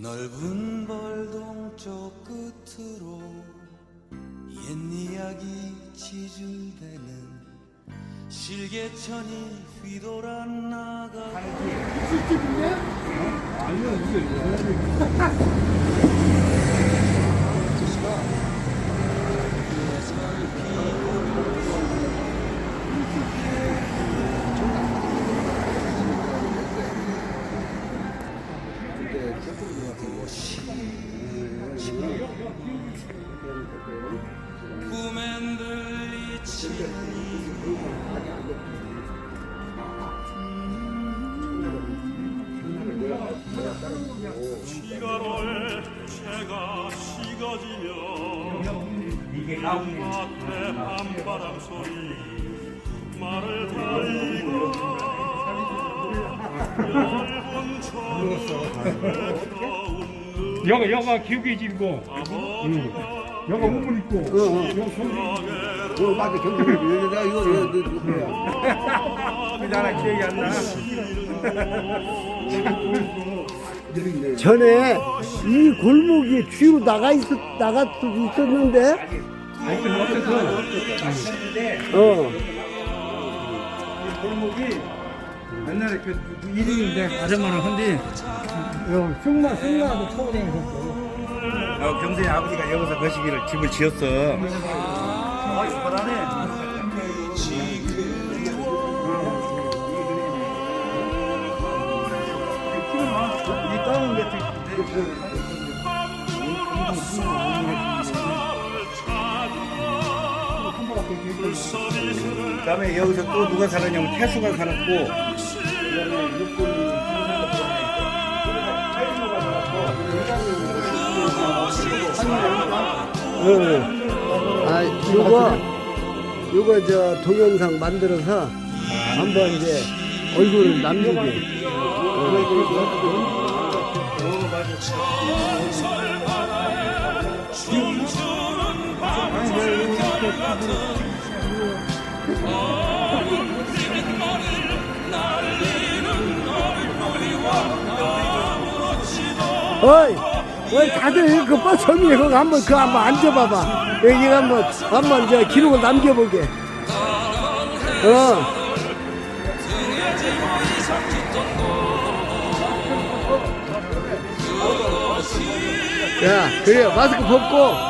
넓은 벌동 쪽 끝으로 옛 이야기 지줄대는 실개천이 휘돌아 나가 꿈엔 들리치니 시가로에 새가 시가지며 밭에 밤바람 소리 말을 달리고 얇은 천을 웃는 여가 여가 기우기 집고 여가 우물 있고. 여가 성기 어, 맞아. 경기 내가 이거 이거 이거 나라 기억이 안 나. 전에 이 골목이 뒤로 나가 있었 수도 있었는데. 아직도 없어서 어 골목이 옛날에 그 이름인데 아줌마는 헌디. 여 승마 승마도 타고 다니셨고 어, 경선이 아버지가 여기서 거시기를 집을 지었어. 이 땅은 게 그다음에 여기서 또 누가 살았냐면 태수가 살았고. 어. 아 요거 요거 저 동영상 만들어서 한번 이제 얼굴을 남기게 어이, 어이 다들 그 버스 위에 거기 한번 그 한번 앉아봐봐. 여기 한번 한번 저 기록을 남겨보게. 어. 야, 그래 마스크 벗고.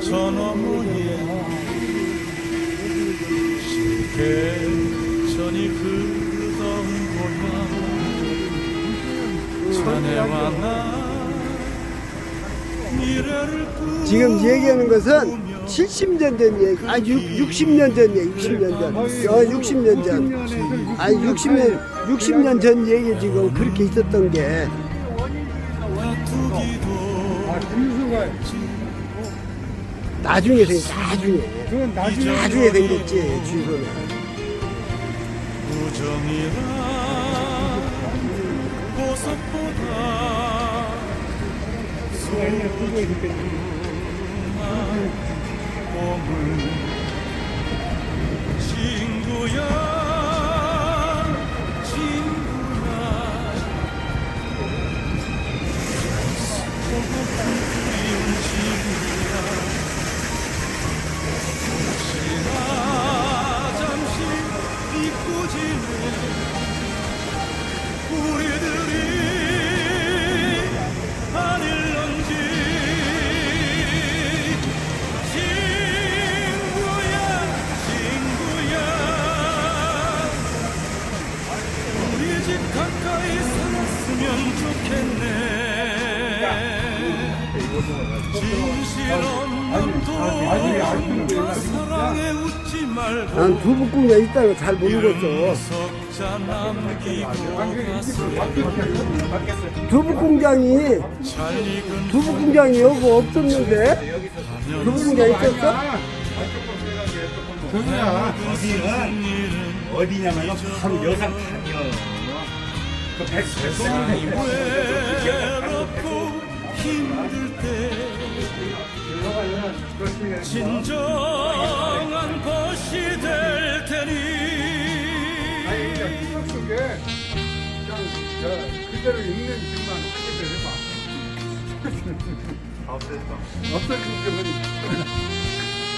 저 너머에 실개천이 흐르던 고향 자네와 나 미래를 지금 얘기하는 것은 70년 전 얘기, 아 6, 60년 전 얘기, 60년 전. 어, 60년 전. 아니 60년 60년 전 얘기 지금 그렇게 있었던 게아 김수가 나중에 생 나중에. 그건 나중에 나중에 생겼지 주소는. 우정이라 보석보다 친구야 난 두부궁에 있다는 거잘 모르겠어. 석자 남기고 가서 두부공장이 두부공장이 여기 없었는데 두부공장 있었어? 정우야 일은 어디냐면 바로 여상탄이요. 그 외롭고 힘들 때 진정한 것이 될 테니 추억 속에 그냥 저 그대로 있는 집만 하게 되봐 없어진 점은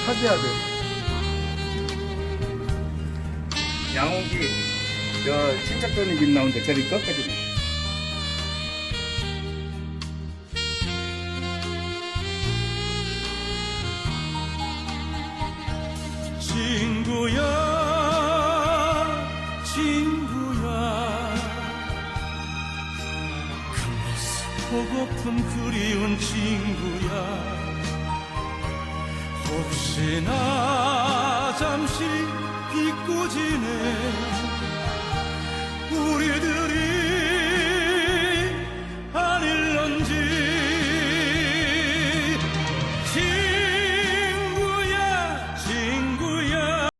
차지해야 돼 양옥이 저 친척돈이 집 나온데 저리 꺾어주네. 친구야 친구야. 그 모습 보고픈 그리운 친구야. 혹시나 잠시 지내 우리들이